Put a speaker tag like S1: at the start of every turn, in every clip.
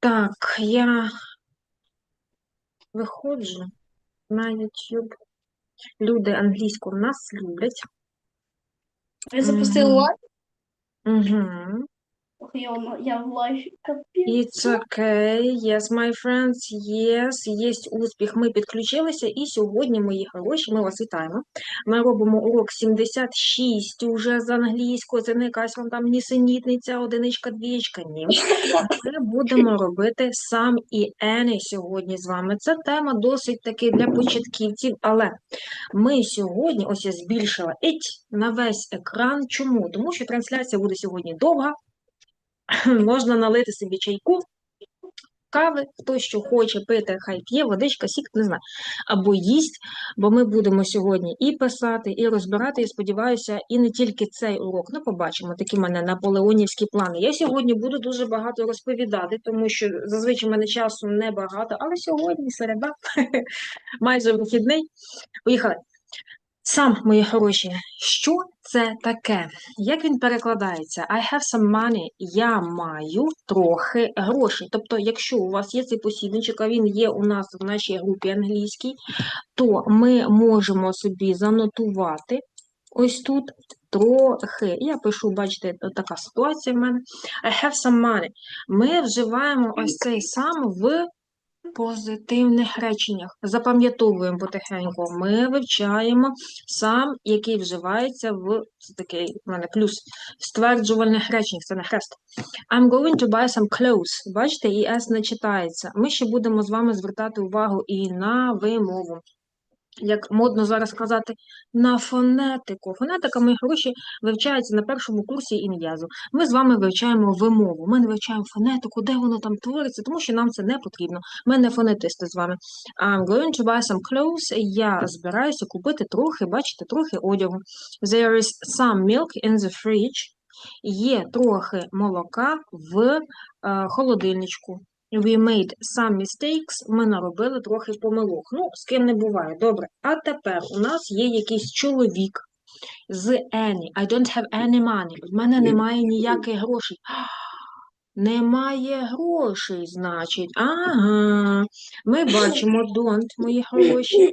S1: Так, я виходжу на YouTube. Люди англійську в нас люблять.
S2: Ви запустили лайк?
S1: Угу.
S2: Ох, я, в- я в
S1: It's okay. Yes, my friends. Yes, є успіх. Ми підключилися, і сьогодні, мої хороші, ми вас вітаємо. Ми робимо урок 76 уже з англійською. Це не якась вам там нісенітниця, одиничка, двічка. Ні. Ми будемо робити сам і Ені сьогодні з вами. Це тема досить таки для початківців, але ми сьогодні, ось я збільшила іть на весь екран. Чому? Тому що трансляція буде сьогодні довга. Можна налити собі чайку, кави, хто що хоче пити, хай п'є, водичка, сік, не знаю, або їсть, бо ми будемо сьогодні і писати, і розбирати, і сподіваюся, і не тільки цей урок. Ну, побачимо, такі в мене наполеонівські плани. Я сьогодні буду дуже багато розповідати, тому що зазвичай в мене часу небагато, але сьогодні середа, майже вихідний. Поїхали. Сам, мої хороші, що це таке? Як він перекладається? I have some money. Я маю трохи грошей. Тобто, якщо у вас є цей посібничок, а він є у нас в нашій групі англійській, то ми можемо собі занотувати ось тут трохи. Я пишу, бачите, така ситуація в мене. I have some money. Ми вживаємо ось цей сам в позитивних реченнях. Запам'ятовуємо потихеньку. Ми вивчаємо сам, який вживається в це такий в мене плюс стверджувальних реченнях. Це не хрест. I'm going to buy some clothes. Бачите, і S не читається. Ми ще будемо з вами звертати увагу і на вимову. Як модно зараз казати, на фонетику. Фонетика, мої хороші, вивчається на першому курсі ін'язу. Ми з вами вивчаємо вимову. Ми не вивчаємо фонетику, де воно там твориться, тому що нам це не потрібно. Ми не фонетисти з вами. I'm going to buy some clothes. Я збираюся купити трохи, бачите, трохи одягу. There is some milk in the fridge. Є трохи молока в е, холодильничку. We made some mistakes. Ми наробили трохи помилок. Ну, з ким не буває. Добре. А тепер у нас є якийсь чоловік з any. I don't have any money. В мене немає ніяких грошей. Немає грошей, значить. Ага. Ми бачимо don't, мої хороші.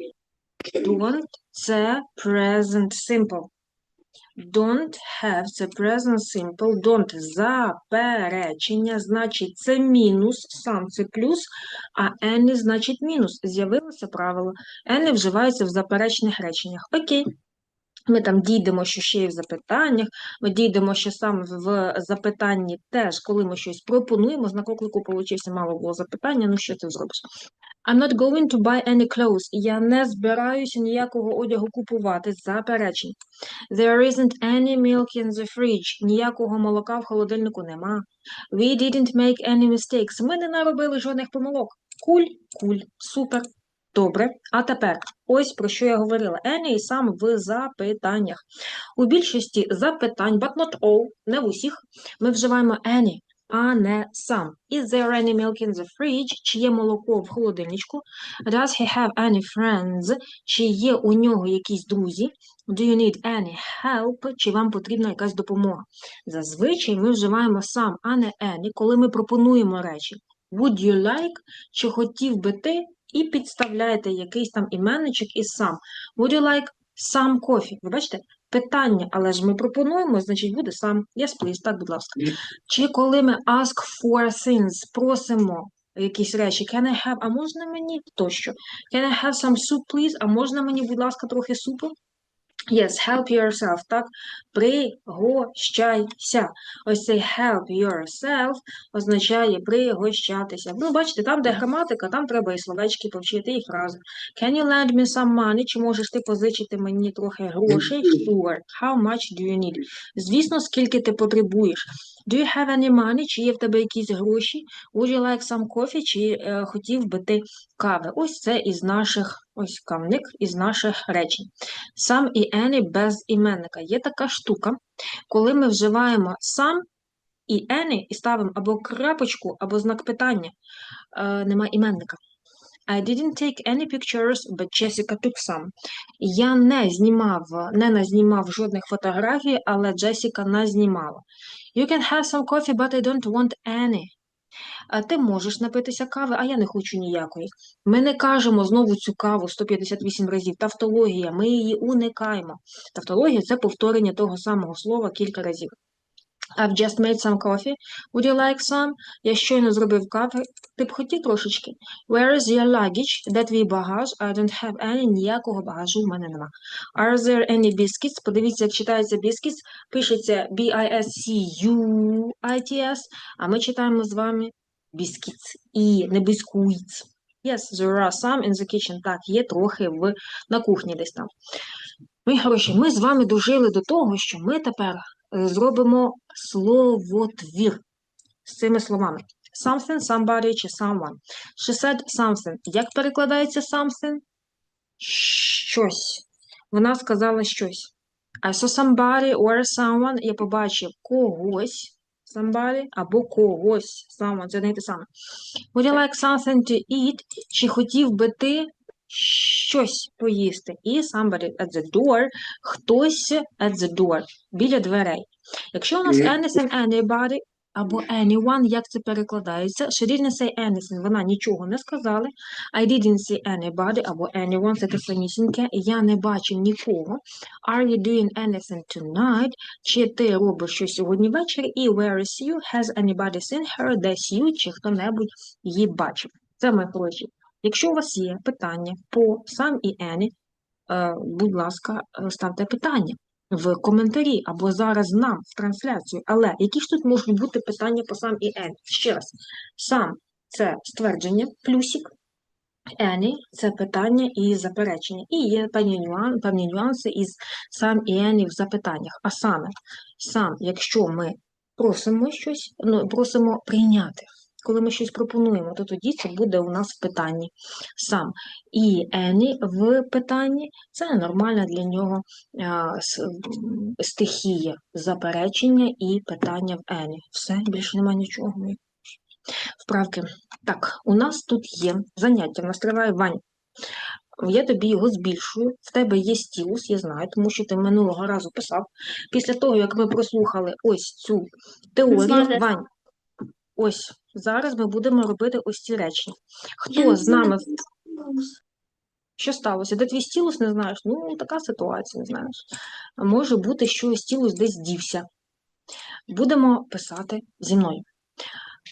S1: Don't – це present simple. Don't have – це present simple. Don't – заперечення, значить це мінус, сам це плюс, а any – значить мінус. З'явилося правило. Any вживається в заперечних реченнях. Окей. Ми там дійдемо, що ще й в запитаннях, ми дійдемо, що саме в запитанні теж, коли ми щось пропонуємо, знак оклику получився, мало було запитання, ну що ти зробиш? I'm not going to buy any clothes. Я не збираюся ніякого одягу купувати. Заперечень. There isn't any milk in the fridge. Ніякого молока в холодильнику нема. We didn't make any mistakes. Ми не наробили жодних помилок. Куль, куль, супер. Добре. А тепер, ось про що я говорила. Any і сам в запитаннях. У більшості запитань, but not all, не в усіх, ми вживаємо any, а не сам. Is there any milk in the fridge? Чи є молоко в холодильничку? Does he have any friends? Чи є у нього якісь друзі? Do you need any help? Чи вам потрібна якась допомога? Зазвичай ми вживаємо сам, а не any, коли ми пропонуємо речі. Would you like? Чи хотів би ти? І підставляєте якийсь там іменничок із сам. Would you like some coffee? Ви бачите? Питання, але ж ми пропонуємо, значить буде сам. Yes, please, так, будь ласка. Чи коли ми ask for things, просимо якісь речі, can I have, а можна мені тощо? Can I have some soup, please? А можна мені, будь ласка, трохи супу? Yes, help yourself, так? Пригощайся. Ось цей help yourself означає пригощатися. Ну, бачите, там, де граматика, там треба і словечки повчити, і фрази. Can you lend me some money? Чи можеш ти позичити мені трохи грошей? Sure. How much do you need? Звісно, скільки ти потребуєш. Do you have any money? Чи є в тебе якісь гроші? Would you like some coffee? Чи е, хотів би ти кави? Ось це із наших, ось камник із наших речень. Сам і any без іменника. Є така штука, коли ми вживаємо сам і any і ставимо або крапочку, або знак питання. Е, нема іменника. I didn't take any pictures, but Jessica took some. Я не знімав, не назнімав жодних фотографій, але Джесіка назнімала. You can have some coffee, but I don't want any. Ти можеш напитися кави, а я не хочу ніякої. Ми не кажемо знову цю каву 158 разів. Тавтологія, ми її уникаємо. Тавтологія це повторення того самого слова кілька разів. I've just made some coffee. Would you like some? Я щойно зробив кави. Ти б хотів трошечки? Where is your luggage? Де твій багаж? I don't have any. Ніякого багажу в мене нема. Are there any biscuits? Подивіться, як читається biscuits. Пишеться B-I-S-C-U-I-T-S, а ми читаємо з вами biscuits і не biscuits. Yes, there are some in the kitchen. Так, є трохи в, на кухні десь там. Мої хороші, ми з вами дожили до того, що ми тепер зробимо словотвір з цими словами. Something, somebody чи someone. She said something. Як перекладається something? Щось. Вона сказала щось. I saw somebody or someone. Я побачив когось. Somebody або когось. Someone. Це не те саме. Would you like something to eat? Чи хотів би ти щось поїсти? І somebody at the door. Хтось at the door. Біля дверей. Якщо у нас anything, anybody або anyone, як це перекладається? She didn't say anything, вона нічого не сказала. I didn't see anybody або anyone, це самісіньке. Я не бачив нікого. Are you doing anything tonight? Чи ти робиш щось сьогодні ввечері? І where is you? Has anybody seen her? Десь you, чи хто-небудь її бачив. Це мої хороші. Якщо у вас є питання по сам і any, е, будь ласка, е, ставте питання в коментарі або зараз нам в трансляцію. Але які ж тут можуть бути питання по сам і any? Ще раз, сам це ствердження, плюсик, any – це питання і заперечення. І є певні нюанси, певні нюанси із сам і any в запитаннях. А саме, сам, якщо ми просимо щось, ну, просимо прийняти. Коли ми щось пропонуємо, то тоді це буде у нас в питанні сам. І any в питанні це нормальна для нього с- стихія заперечення і питання в any. Все, більше немає нічого. Вправки. Так, у нас тут є заняття, в нас триває Вань. Я тобі його збільшую. В тебе є стілус, я знаю, тому що ти минулого разу писав. Після того, як ми прослухали ось цю теорію. Вань, ось зараз ми будемо робити ось ці речення. Хто з нами що сталося? Де твій стілус не знаєш? Ну, така ситуація, не знаєш. Може бути, що стілус десь дівся. Будемо писати зі мною.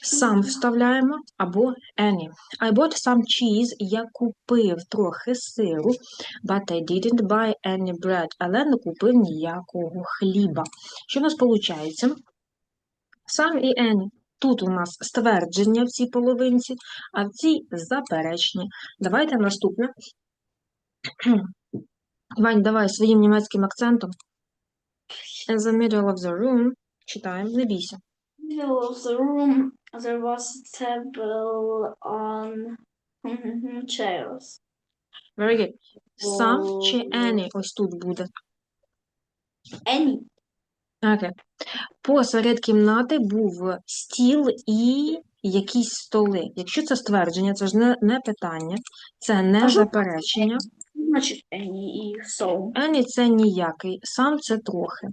S1: Сам вставляємо або any. I bought some cheese. Я купив трохи сиру, but I didn't buy any bread. Але не купив ніякого хліба. Що в нас виходить? Сам і any. Тут у нас ствердження в цій половинці, а в цій заперечення. Давайте наступне. Вань, давай своїм німецьким акцентом. In the middle of the room. Читаємо, не бійся.
S2: middle of the room, there was a table on chairs.
S1: Very good. Some чи any ось тут буде.
S2: Any.
S1: Окей. Посеред кімнати був стіл і якісь столи. Якщо це ствердження, це ж не, не питання, це не заперечення.
S2: Значить, any і so.
S1: Any – це ніякий, сам це трохи.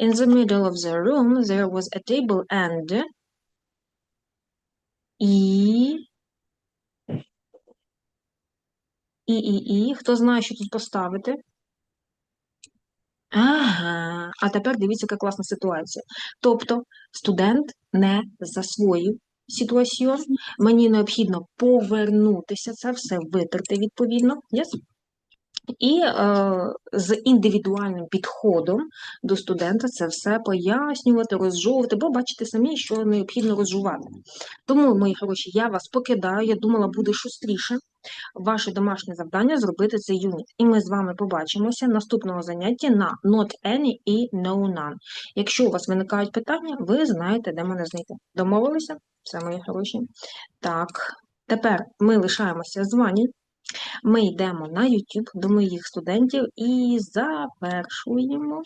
S1: In the middle of the room there was a table and і і, і, і. Хто знає, що тут поставити? Ага, а тепер дивіться, яка класна ситуація. Тобто студент не засвоїв ситуацію. мені необхідно повернутися, це все витерти відповідно. Yes? І е, з індивідуальним підходом до студента це все пояснювати, розжовувати, бо бачите самі, що необхідно розжувати. Тому, мої хороші, я вас покидаю. Я думала, буде шустріше. Ваше домашнє завдання зробити цей юніт. І ми з вами побачимося наступного заняття на Not Any і No None. Якщо у вас виникають питання, ви знаєте, де мене знайти. Домовилися? Все, мої хороші. Так, тепер ми лишаємося з вами. Ми йдемо на YouTube до моїх студентів і завершуємо